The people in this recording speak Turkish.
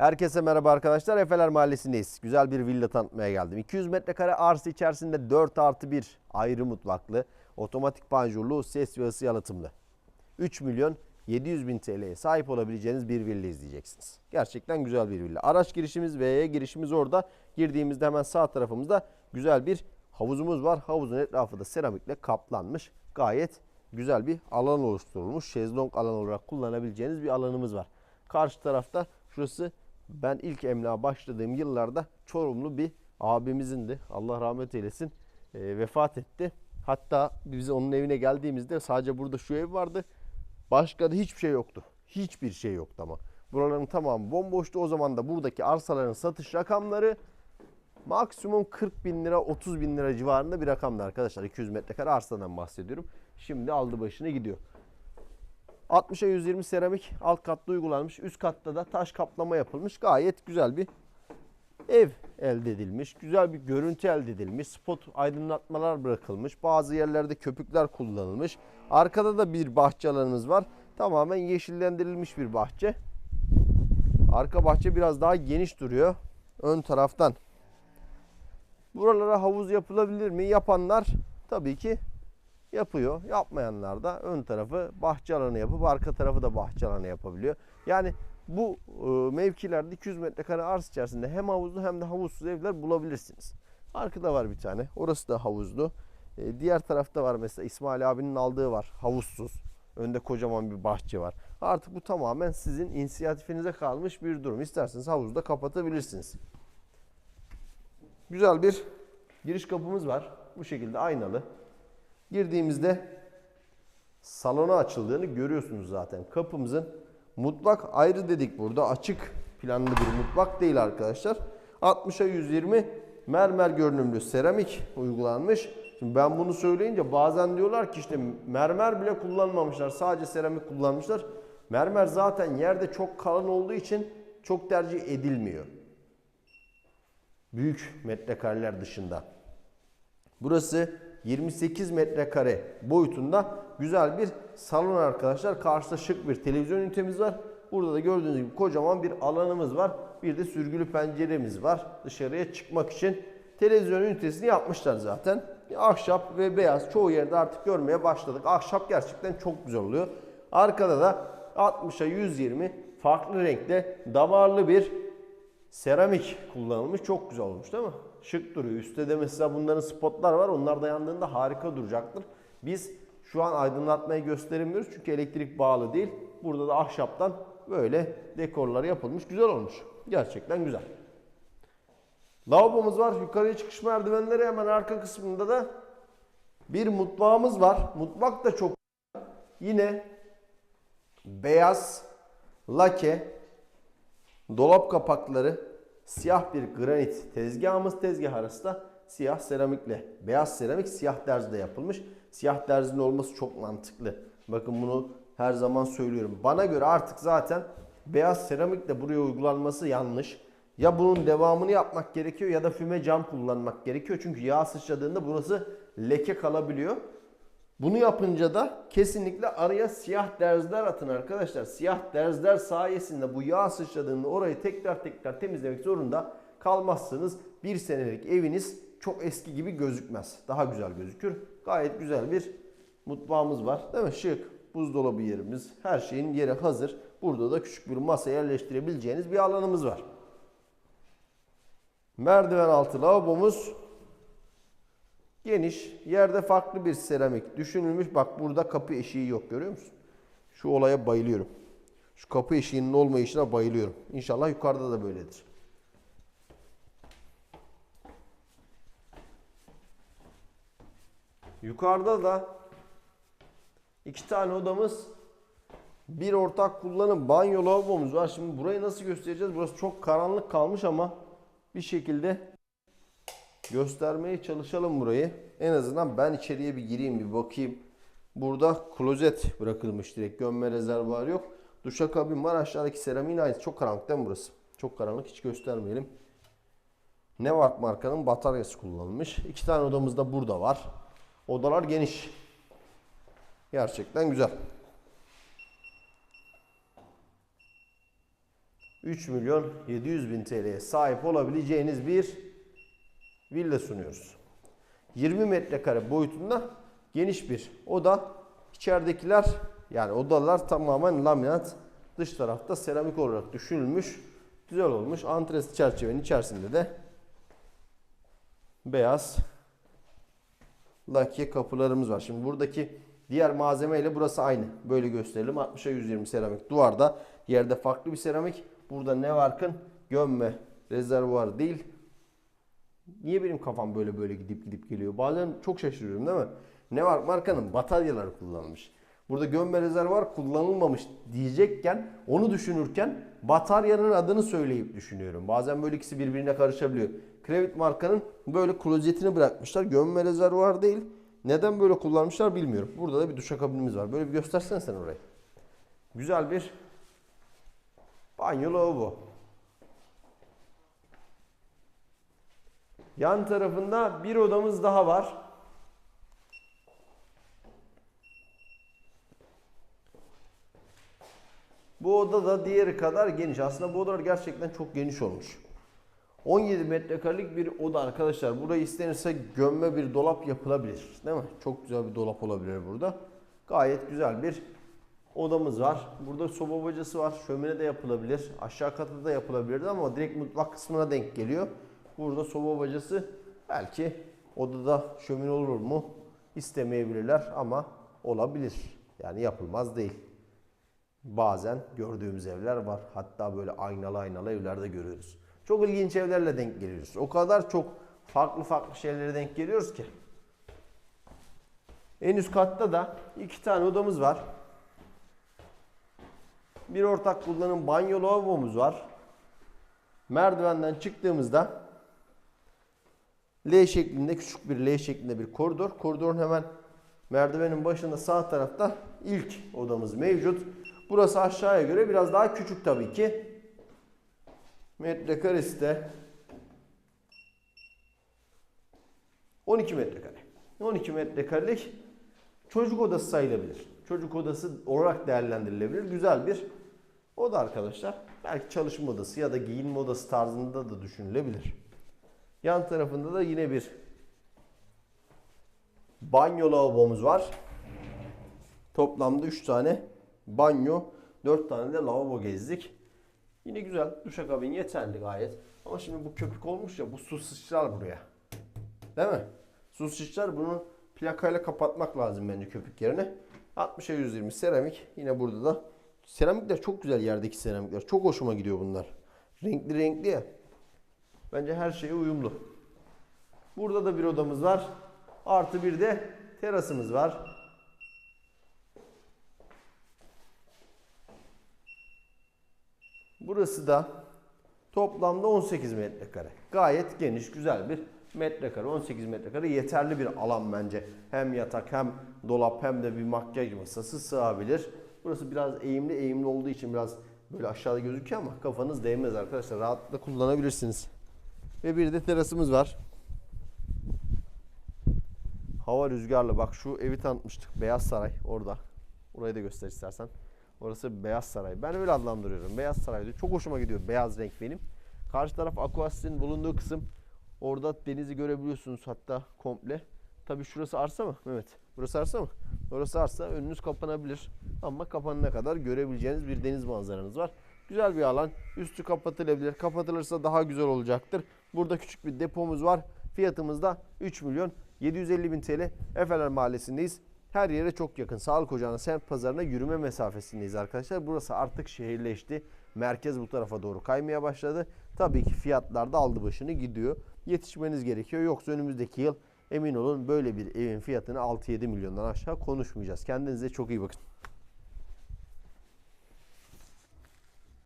Herkese merhaba arkadaşlar. Efeler Mahallesi'ndeyiz. Güzel bir villa tanıtmaya geldim. 200 metrekare arsa içerisinde 4 artı 1 ayrı mutfaklı, otomatik panjurlu, ses ve ısı yalıtımlı. 3 milyon 700 bin TL'ye sahip olabileceğiniz bir villa izleyeceksiniz. Gerçekten güzel bir villa. Araç girişimiz V'ye girişimiz orada. Girdiğimizde hemen sağ tarafımızda güzel bir havuzumuz var. Havuzun etrafı da seramikle kaplanmış. Gayet güzel bir alan oluşturulmuş. Şezlong alan olarak kullanabileceğiniz bir alanımız var. Karşı tarafta şurası ben ilk emlağa başladığım yıllarda Çorumlu bir abimizin de Allah rahmet eylesin e, vefat etti. Hatta biz onun evine geldiğimizde sadece burada şu ev vardı. Başka da hiçbir şey yoktu. Hiçbir şey yoktu ama. Buraların tamamı bomboştu. O zaman da buradaki arsaların satış rakamları maksimum 40 bin lira 30 bin lira civarında bir rakamdı arkadaşlar. 200 metrekare arsadan bahsediyorum. Şimdi aldı başını gidiyor. 60'a 120 seramik alt katta uygulanmış. Üst katta da taş kaplama yapılmış. Gayet güzel bir ev elde edilmiş. Güzel bir görüntü elde edilmiş. Spot aydınlatmalar bırakılmış. Bazı yerlerde köpükler kullanılmış. Arkada da bir bahçe alanımız var. Tamamen yeşillendirilmiş bir bahçe. Arka bahçe biraz daha geniş duruyor. Ön taraftan. Buralara havuz yapılabilir mi? Yapanlar tabii ki yapıyor. Yapmayanlar da ön tarafı bahçe alanı yapıp arka tarafı da bahçe alanı yapabiliyor. Yani bu e, mevkilerde 200 metrekare arz içerisinde hem havuzlu hem de havuzsuz evler bulabilirsiniz. Arkada var bir tane. Orası da havuzlu. E, diğer tarafta var mesela İsmail abinin aldığı var. Havuzsuz. Önde kocaman bir bahçe var. Artık bu tamamen sizin inisiyatifinize kalmış bir durum. İsterseniz havuzu da kapatabilirsiniz. Güzel bir giriş kapımız var. Bu şekilde aynalı. Girdiğimizde salona açıldığını görüyorsunuz zaten. Kapımızın mutfak ayrı dedik burada. Açık planlı bir mutfak değil arkadaşlar. 60'a 120 mermer görünümlü seramik uygulanmış. Şimdi ben bunu söyleyince bazen diyorlar ki işte mermer bile kullanmamışlar. Sadece seramik kullanmışlar. Mermer zaten yerde çok kalın olduğu için çok tercih edilmiyor. Büyük metrekareler dışında. Burası 28 metrekare boyutunda güzel bir salon arkadaşlar. Karşıda şık bir televizyon ünitemiz var. Burada da gördüğünüz gibi kocaman bir alanımız var. Bir de sürgülü penceremiz var. Dışarıya çıkmak için televizyon ünitesini yapmışlar zaten. Ahşap ve beyaz çoğu yerde artık görmeye başladık. Ahşap gerçekten çok güzel oluyor. Arkada da 60'a 120 farklı renkte damarlı bir seramik kullanılmış. Çok güzel olmuş değil mi? Şık duruyor. Üstte de mesela bunların spotlar var. Onlar da yandığında harika duracaktır. Biz şu an aydınlatmayı gösteremiyoruz çünkü elektrik bağlı değil. Burada da ahşaptan böyle dekorlar yapılmış. Güzel olmuş. Gerçekten güzel. Lavabomuz var. Yukarıya çıkış merdivenleri hemen arka kısmında da bir mutfağımız var. Mutfak da çok yine beyaz lake dolap kapakları siyah bir granit tezgahımız tezgah arası da siyah seramikle beyaz seramik siyah derzde yapılmış. Siyah derzinin olması çok mantıklı. Bakın bunu her zaman söylüyorum. Bana göre artık zaten beyaz seramikle buraya uygulanması yanlış. Ya bunun devamını yapmak gerekiyor ya da füme cam kullanmak gerekiyor. Çünkü yağ sıçradığında burası leke kalabiliyor. Bunu yapınca da kesinlikle araya siyah derzler atın arkadaşlar. Siyah derzler sayesinde bu yağ sıçradığında orayı tekrar tekrar temizlemek zorunda kalmazsınız. Bir senelik eviniz çok eski gibi gözükmez. Daha güzel gözükür. Gayet güzel bir mutfağımız var. Değil mi? Şık. Buzdolabı yerimiz. Her şeyin yeri hazır. Burada da küçük bir masa yerleştirebileceğiniz bir alanımız var. Merdiven altı lavabomuz Geniş, yerde farklı bir seramik düşünülmüş. Bak burada kapı eşiği yok görüyor musun? Şu olaya bayılıyorum. Şu kapı eşiğinin olmayışına bayılıyorum. İnşallah yukarıda da böyledir. Yukarıda da iki tane odamız, bir ortak kullanım banyo lavabomuz var. Şimdi burayı nasıl göstereceğiz? Burası çok karanlık kalmış ama bir şekilde göstermeye çalışalım burayı. En azından ben içeriye bir gireyim bir bakayım. Burada klozet bırakılmış direkt. Gömme rezervuarı yok. Duşakabin var. Aşağıdaki seramiğin aynısı. Çok karanlık değil mi burası? Çok karanlık. Hiç göstermeyelim. Nevark markanın bataryası kullanılmış. İki tane odamız da burada var. Odalar geniş. Gerçekten güzel. 3 milyon 700 bin TL'ye sahip olabileceğiniz bir villa sunuyoruz. 20 metrekare boyutunda geniş bir oda. İçeridekiler yani odalar tamamen laminat. Dış tarafta seramik olarak düşünülmüş. Güzel olmuş. Antres çerçevenin içerisinde de beyaz lake kapılarımız var. Şimdi buradaki diğer malzeme ile burası aynı. Böyle gösterelim. 60'a 120 seramik duvarda. Yerde farklı bir seramik. Burada ne varkın? Gömme rezervuar değil. Niye benim kafam böyle böyle gidip gidip geliyor? Bazen çok şaşırıyorum değil mi? Ne var markanın bataryaları kullanılmış. Burada gömme rezervuar kullanılmamış diyecekken onu düşünürken bataryanın adını söyleyip düşünüyorum. Bazen böyle ikisi birbirine karışabiliyor. Krevit markanın böyle klozetini bırakmışlar. Gömme rezervuar değil. Neden böyle kullanmışlar bilmiyorum. Burada da bir duşakabinimiz var. Böyle bir göstersene sen orayı. Güzel bir banyo lavabo. Yan tarafında bir odamız daha var. Bu oda da diğeri kadar geniş. Aslında bu odalar gerçekten çok geniş olmuş. 17 metrekarelik bir oda arkadaşlar. Burayı istenirse gömme bir dolap yapılabilir. Değil mi? Çok güzel bir dolap olabilir burada. Gayet güzel bir odamız var. Burada soba bacası var. Şömine de yapılabilir. Aşağı katta da yapılabilirdi ama direkt mutfak kısmına denk geliyor. Burada soba bacası belki odada şömine olur mu? İstemeyebilirler ama olabilir. Yani yapılmaz değil. Bazen gördüğümüz evler var. Hatta böyle aynalı aynalı evlerde görüyoruz. Çok ilginç evlerle denk geliyoruz. O kadar çok farklı farklı şeylere denk geliyoruz ki. En üst katta da iki tane odamız var. Bir ortak kullanım banyo lavabomuz var. Merdivenden çıktığımızda L şeklinde küçük bir L şeklinde bir koridor. Koridorun hemen merdivenin başında sağ tarafta ilk odamız mevcut. Burası aşağıya göre biraz daha küçük tabii ki. Metrekaresi de 12 metrekare. 12 metrekarelik çocuk odası sayılabilir. Çocuk odası olarak değerlendirilebilir. Güzel bir oda arkadaşlar. Belki çalışma odası ya da giyinme odası tarzında da düşünülebilir. Yan tarafında da yine bir banyo lavabomuz var. Toplamda 3 tane banyo, 4 tane de lavabo gezdik. Yine güzel. Duşakabin yeterli gayet. Ama şimdi bu köpük olmuş ya bu su sıçrar buraya. Değil mi? Su sıçrar bunu plakayla kapatmak lazım bence köpük yerine. 60'a 120 seramik. Yine burada da seramikler çok güzel yerdeki seramikler. Çok hoşuma gidiyor bunlar. Renkli renkli ya. Bence her şeye uyumlu. Burada da bir odamız var. Artı bir de terasımız var. Burası da toplamda 18 metrekare. Gayet geniş, güzel bir metrekare. 18 metrekare yeterli bir alan bence. Hem yatak hem dolap hem de bir makyaj masası sığabilir. Burası biraz eğimli eğimli olduğu için biraz böyle aşağıda gözüküyor ama kafanız değmez arkadaşlar. Rahatlıkla kullanabilirsiniz. Ve bir de terasımız var. Hava rüzgarlı. Bak şu evi tanıtmıştık. Beyaz Saray orada. Orayı da göster istersen. Orası Beyaz Saray. Ben öyle adlandırıyorum. Beyaz Saray'da. Çok hoşuma gidiyor beyaz renk benim. Karşı taraf Aquasit'in bulunduğu kısım. Orada denizi görebiliyorsunuz hatta komple. Tabii şurası arsa mı? Evet. Burası arsa mı? Orası arsa. Önünüz kapanabilir. Ama kapanana kadar görebileceğiniz bir deniz manzaranız var. Güzel bir alan. Üstü kapatılabilir. Kapatılırsa daha güzel olacaktır. Burada küçük bir depomuz var. Fiyatımız da 3 milyon 750 bin TL. Efeler Mahallesi'ndeyiz. Her yere çok yakın. Sağlık Ocağı'na, semt pazarına yürüme mesafesindeyiz arkadaşlar. Burası artık şehirleşti. Merkez bu tarafa doğru kaymaya başladı. Tabii ki fiyatlar da aldı başını gidiyor. Yetişmeniz gerekiyor. Yoksa önümüzdeki yıl emin olun böyle bir evin fiyatını 6-7 milyondan aşağı konuşmayacağız. Kendinize çok iyi bakın.